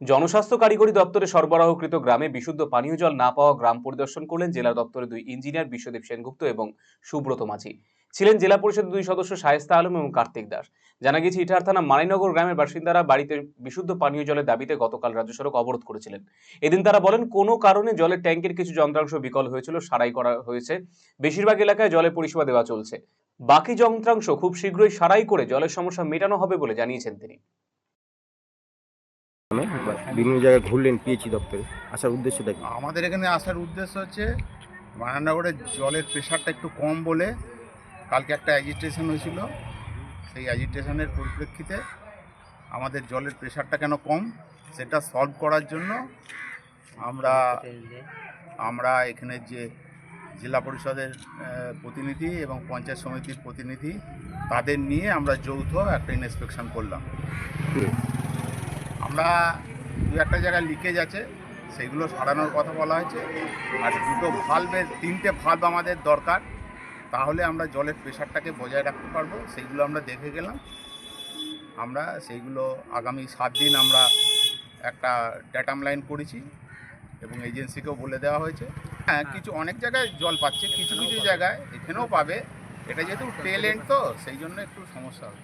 জনস্বাস্থ্য কারিগরি দপ্তরে সরবরাহকৃত গ্রামে বিশুদ্ধ পানীয় জল না পাওয়া গ্রাম পরিদর্শন করলেন জেলা দপ্তরের দুই ইঞ্জিনিয়ার বিশ্বদেব সেনগুপ্ত এবং সুব্রত মাঝি। ছিলেন জেলা পরিষদের দুই সদস্য শায়েস্তা আলম এবং কার্তিক দাস। জানা গেছে ইটার থানা মানিনগর গ্রামের বাসিন্দারা বাড়িতে বিশুদ্ধ পানীয় জলের দাবিতে গতকাল রাজ্য সড়ক অবরোধ করেছিলেন। এদিন তারা বলেন, কোনো কারণে জলের ট্যাঙ্কের কিছু যন্ত্রাংশ বিকল হয়েছিল, সারাই করা হয়েছে। বেশিরভাগ এলাকায় জলের পরিষেবা দেওয়া চলছে। বাকি যন্ত্রাংশ খুব শীঘ্রই সারাই করে জলের সমস্যা মেটানো হবে বলে জানিয়েছেন তিনি। বিভিন্ন জায়গায় ঘুরলেন পিএইচি দপ্তরে। আসার উদ্দেশ্যটা কি? আমাদের এখানে আসার উদ্দেশ্য হচ্ছে মানানগরে জলের প্রেশারটা একটু কম বলে কালকে একটা অ্যাজিটেশন হয়েছিল। সেই অ্যাজিটেশনের পরিপ্রেক্ষিতে আমাদের জলের প্রেশারটা কেন কম সেটা সলভ করার জন্য আমরা আমরা এখানে যে জেলা পরিষদের প্রতিনিধি এবং পঞ্চায়েত সমিতির প্রতিনিধি তাদের নিয়ে আমরা যৌথ একটা ইন্সপেকশন করলাম। আমরা দু একটা জায়গায় লিকেজ আছে সেইগুলো সারানোর কথা বলা হয়েছে। আর দুটো ভালভের তিনটে ভালভ আমাদের দরকার। তাহলে আমরা জলের প্রেশারটাকে বজায় রাখতে পারব সেইগুলো আমরা দেখে গেলাম। আমরা সেইগুলো আগামী সাত দিন আমরা একটা ড্যাটাম লাইন করেছি, এবং এজেন্সিকেও বলে দেওয়া হয়েছে। হ্যাঁ কিছু অনেক জায়গায় জল পাচ্ছে, কিছু কিছু জায়গায় এখানেও পাবে। এটা যেহেতু টেলেন্ট তো, সেই জন্য একটু সমস্যা হবে